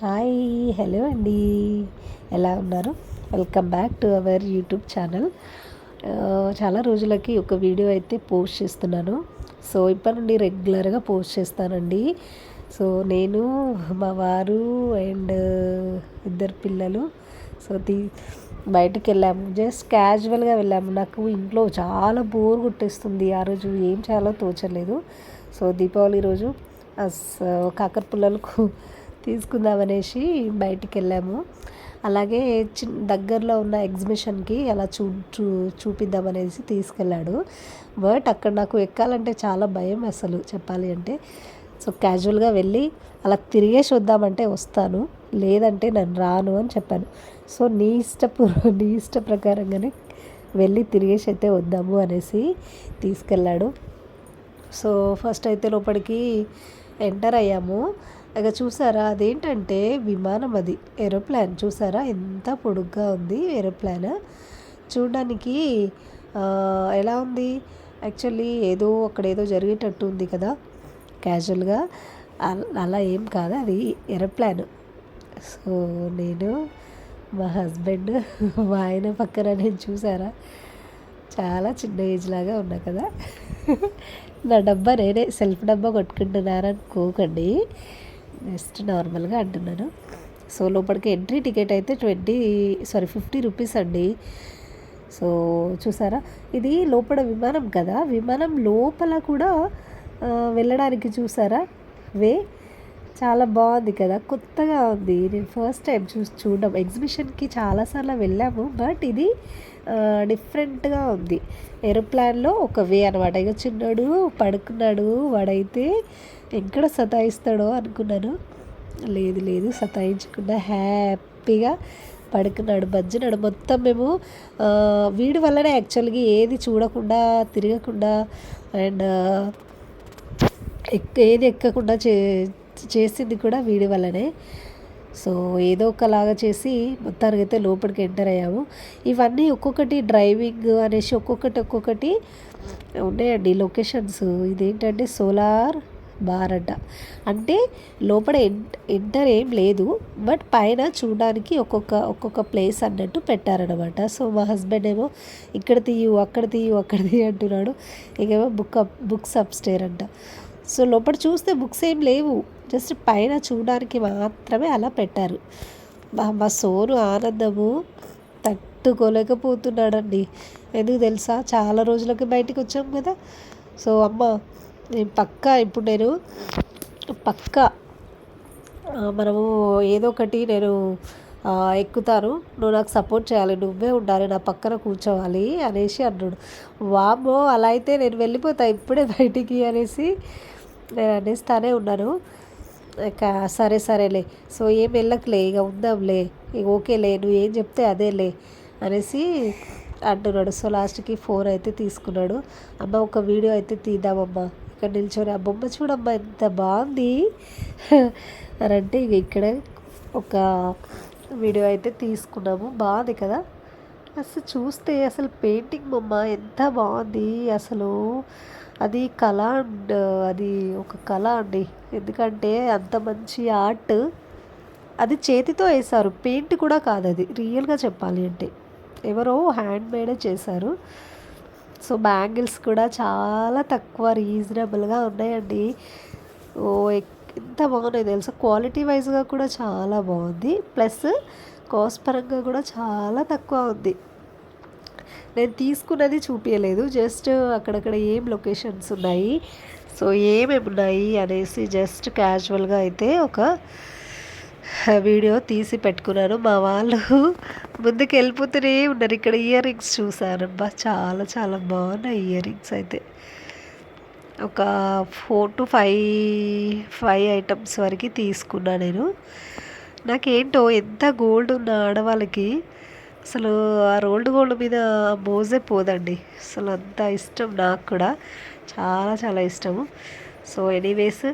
Hi hello అండి. ఎలా ఉన్నారు? Welcome back to our YouTube channel. చాలా రోజులకి ఒక వీడియో అయితే పోస్ట్ చేస్తున్నాను. సో ఇప్పటి నుండి రెగ్యులర్గా పోస్ట్ చేస్తానండి. సో నేను మా వారు అండ్ ఇద్దరు పిల్లలు సో తీ బయటికి వెళ్ళాము. జస్ట్ క్యాజువల్గా వెళ్ళాము. నాకు ఇంట్లో చాలా బోర్ కొట్టేస్తుంది. ఆ రోజు ఏం చేయాలో తోచలేదు. సో దీపావళి రోజు అస్ కాకర పుల్లలకు తీసుకుందామనేసి బయటికి వెళ్ళాము అలాగే చిన్న దగ్గరలో ఉన్న ఎగ్జిబిషన్కి అలా చూ చూ చూపిద్దామనేసి తీసుకెళ్ళాడు. బట్ అక్కడ నాకు ఎక్కాలంటే చాలా భయం అసలు చెప్పాలి అంటే. సో క్యాజువల్గా వెళ్ళి అలా తిరిగేసి వద్దామంటే వస్తాను. లేదంటే నేను రాను అని చెప్పాను. సో నీ ఇష్టపూర్వ నీ ఇష్ట ప్రకారంగానే వెళ్ళి తిరిగేసి అయితే వద్దాము అనేసి తీసుకెళ్ళాడు. సో ఫస్ట్ అయితే లోపలికి ఎంటర్ అయ్యాము. ఇక చూసారా అదేంటంటే విమానం అది ఏరోప్లాన్. చూసారా ఎంత పొడుగ్గా ఉంది ఏరోప్లాన్. చూడడానికి ఎలా ఉంది? యాక్చువల్లీ ఏదో అక్కడ ఏదో జరిగేటట్టు ఉంది కదా క్యాజువల్గా. అలా ఏం కాదు అది ఏరోప్లాన్. సో నేను మా హస్బెండ్ మా ఆయన పక్కన నేను చూసారా చాలా చిన్న ఏజ్ లాగా ఉన్నా కదా. నా డబ్బా నేనే సెల్ఫ్ డబ్బా కొట్టుకుంటున్నారనుకోకండి జస్ట్ నార్మల్గా అంటున్నాను. సో లోపలికి ఎంట్రీ టికెట్ అయితే ట్వంటీ సారీ ఫిఫ్టీ రూపీస్ అండి. సో చూసారా? ఇది లోపల విమానం కదా? విమానం లోపల కూడా వెళ్ళడానికి చూసారా? వే చాలా బాగుంది కదా. కొత్తగా ఉంది. నేను ఫస్ట్ టైం చూసి చూడడం. ఎగ్జిబిషన్కి చాలాసార్లు వెళ్ళాము. బట్ ఇది డిఫరెంట్గా ఉంది. ఏరోప్లాన్లో ఒక వే అనమాట ఇక చిన్నాడు పడుకున్నాడు. వాడైతే ఎక్కడ సతాయిస్తాడో అనుకున్నాను. లేదు లేదు. సతాయించకుండా హ్యాపీగా పడుకున్నాడు. బజ్జినాడు మొత్తం మేము వీడి వల్లనే యాక్చువల్గా ఏది చూడకుండా తిరగకుండా అండ్ ఎక్క ఏది ఎక్కకుండా చే చేసింది కూడా వీడి వల్లనే. సో ఏదో ఒకలాగా చేసి మొత్తానికి అయితే లోపలికి ఎంటర్ అయ్యాము. ఇవన్నీ ఒక్కొక్కటి డ్రైవింగ్ అనేసి ఒక్కొక్కటి ఒక్కొక్కటి ఉన్నాయండి లొకేషన్స్. ఇదేంటంటే సోలార్ బార్ అంట. అంటే లోపల ఎంటర్ ఏం లేదు. బట్ పైన చూడడానికి ఒక్కొక్క ఒక్కొక్క ప్లేస్ అన్నట్టు పెట్టారనమాట సో మా హస్బెండ్ ఏమో ఇక్కడ తీయు అక్కడ తీయు అక్కడ తీయు అంటున్నాడు. ఇంకేమో book up books up stair అంట. సో లోపల చూస్తే బుక్స్ ఏం లేవు. జస్ట్ పైన చూడడానికి మాత్రమే అలా పెట్టారు. మా సోను ఆనందము తట్టుకోలేకపోతున్నాడండి. ఎందుకు తెలుసా? చాలా రోజులకి బయటికి వచ్చాం కదా. సో అమ్మ నేను పక్కా ఇప్పుడు నేను పక్కా మనము ఏదో ఒకటి నేను ఎక్కుతాను. నువ్వు నాకు సపోర్ట్ చేయాలి. నువ్వే ఉండాలి. నా పక్కన కూర్చోవాలి అనేసి అన్నాడు. వామో అలా అయితే నేను వెళ్ళిపోతా ఇప్పుడే బయటికి అనేసి నేను అనేస్తానే ఉన్నాను. సరే సరేలే. సో ఏం వెళ్ళకలే ఇక ఉందాంలే. ఇక ఓకేలే నువ్వు ఏం చెప్తే అదేలే అనేసి అంటున్నాడు. సో లాస్ట్కి ఫోన్ అయితే తీసుకున్నాడు. అమ్మ ఒక వీడియో అయితే తీద్దామమ్మా. ఇక్కడ నిల్చొని ఆ బొమ్మ చూడమ్మా ఎంత బాగుంది. అని అంటే ఇక ఇక్కడ ఒక వీడియో అయితే తీసుకున్నాము. బాగుంది కదా? అసలు చూస్తే అసలు పెయింటింగ్ బొమ్మ ఎంత బాగుంది. అసలు అది కళ అండ్ అది ఒక కళ అండి. ఎందుకంటే అంత మంచి ఆర్ట్ అది చేతితో వేశారు. పెయింట్ కూడా కాదు అది. రియల్గా చెప్పాలి అంటే. ఎవరో హ్యాండ్ మేడే చేశారు. సో బ్యాంగిల్స్ కూడా చాలా తక్కువ రీజనబుల్గా ఉన్నాయండి. ఓ ఎంత బాగున్నాయి తెలుసా? క్వాలిటీ వైజ్గా కూడా చాలా బాగుంది. ప్లస్ కాస్ట్ పరంగా కూడా చాలా తక్కువ ఉంది. నేను తీసుకున్నది చూపించలేదు జస్ట్ అక్కడక్కడ ఏం లొకేషన్స్ ఉన్నాయి సో ఏమేమి ఉన్నాయి అనేసి జస్ట్ క్యాజువల్గా అయితే ఒక వీడియో తీసి పెట్టుకున్నాను. మా వాళ్ళు ముందుకు వెళ్ళిపోతూనే ఉన్నారు. ఇక్కడ ఇయర్ రింగ్స్ చూసానబ్బా చాలా చాలా బాగున్నాయి ఇయర్ రింగ్స్ అయితే. ఒక four to five five items వరకు తీసుకున్నా నేను. నాకేంటో ఎంత గోల్డ్ ఉన్న ఆడవాళ్ళకి అసలు ఆ రోల్డ్ గోల్డ్ మీద మోజే పోదండి. అసలు అంత ఇష్టం నాకు కూడా. చాలా చాలా ఇష్టము. సో ఎనీవేస్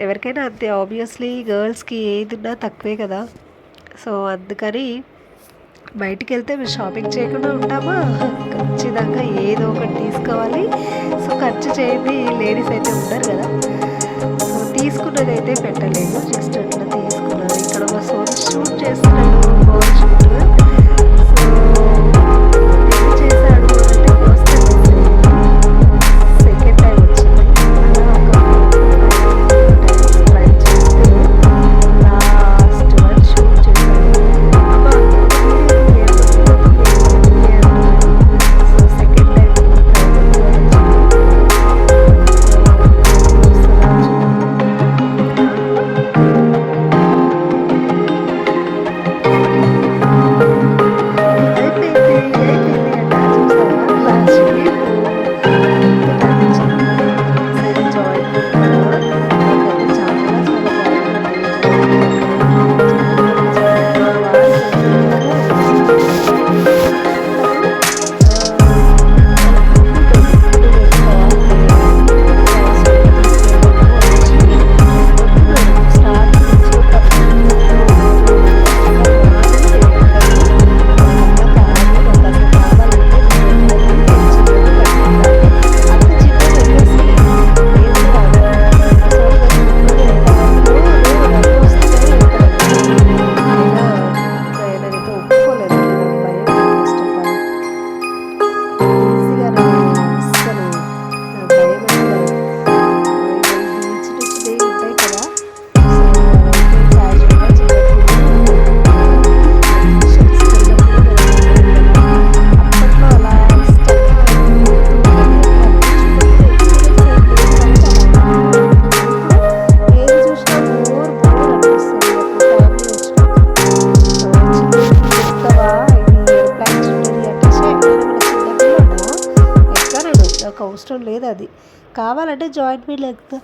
ఎవరికైనా అంతే. ఆబ్వియస్లీ గర్ల్స్కి ఏది ఉన్నా తక్కువే కదా. సో అందుకని బయటికి వెళ్తే మేము షాపింగ్ చేయకుండా ఉంటామా? ఖచ్చితంగా ఏదో ఒకటి తీసుకోవాలి. సో ఖర్చు చేయండి లేడీస్ అయితే ఉండరు కదా. సో తీసుకున్నది అయితే పెట్టలేదు. జస్ట్ అట్లా తీసుకున్నాను. ఇక్కడ అవసరం కావాలంటే జాయింట్ వీల్ ఎక్కుతా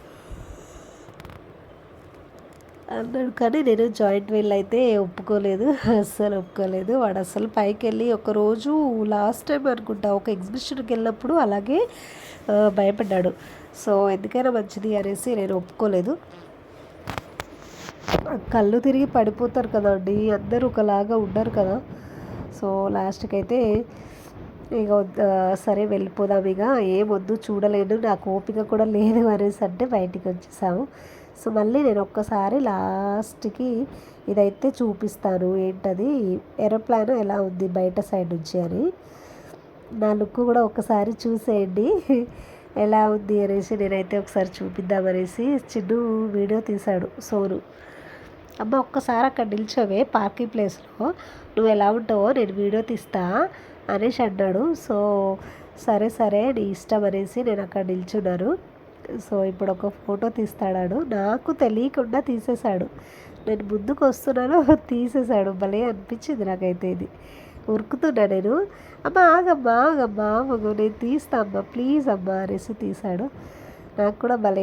అన్నాడు కానీ నేను జాయింట్ వీల్ అయితే ఒప్పుకోలేదు. అస్సలు ఒప్పుకోలేదు. వాడు అసలు పైకి వెళ్ళి ఒకరోజు లాస్ట్ టైం అనుకుంటా ఒక ఎగ్జిబిషన్కి వెళ్ళినప్పుడు అలాగే భయపడ్డాడు. సో ఎందుకైనా మంచిది అనేసి నేను ఒప్పుకోలేదు. కళ్ళు తిరిగి పడిపోతారు కదండి. అందరూ ఒకలాగా ఉండరు కదా. సో లాస్ట్కి అయితే ఇక సరే వెళ్ళిపోదాం ఇక. ఏం వద్దు చూడలేను నాకు ఓపిక కూడా లేదు అనేసి అంటే బయటికి వచ్చేసాము. సో మళ్ళీ నేను ఒక్కసారి లాస్ట్కి ఇదైతే చూపిస్తాను. ఏంటది? ఏరోప్లాన్ ఎలా ఉంది బయట సైడ్ నుంచి అని. నా లుక్ కూడా ఒకసారి చూసేయండి. ఎలా ఉంది అనేసి నేనైతే ఒకసారి చూపిద్దామనేసి చిన్ను వీడియో తీశాడు సోను. అమ్మ ఒక్కసారి అక్కడ నిల్చోవే పార్కింగ్ ప్లేస్లో. నువ్వు ఎలా ఉంటావో నేను వీడియో తీస్తా. అనేసి అన్నాడు సో సరే సరే నీ ఇష్టం అనేసి నేను అక్కడ నిల్చున్నాను. సో ఇప్పుడు ఒక ఫోటో తీస్తాడాడు. నాకు తెలియకుండా తీసేశాడు. నేను ముందుకు వస్తున్నాను తీసేశాడు. భలే అనిపించింది నాకైతే ఇది. ఉరుకుతున్నా నేను. అమ్మ ఆగమ్మా ఆగమ్మా నేను తీస్తా అమ్మా ప్లీజ్ అమ్మా అనేసి తీశాడు. నాకు కూడా భలే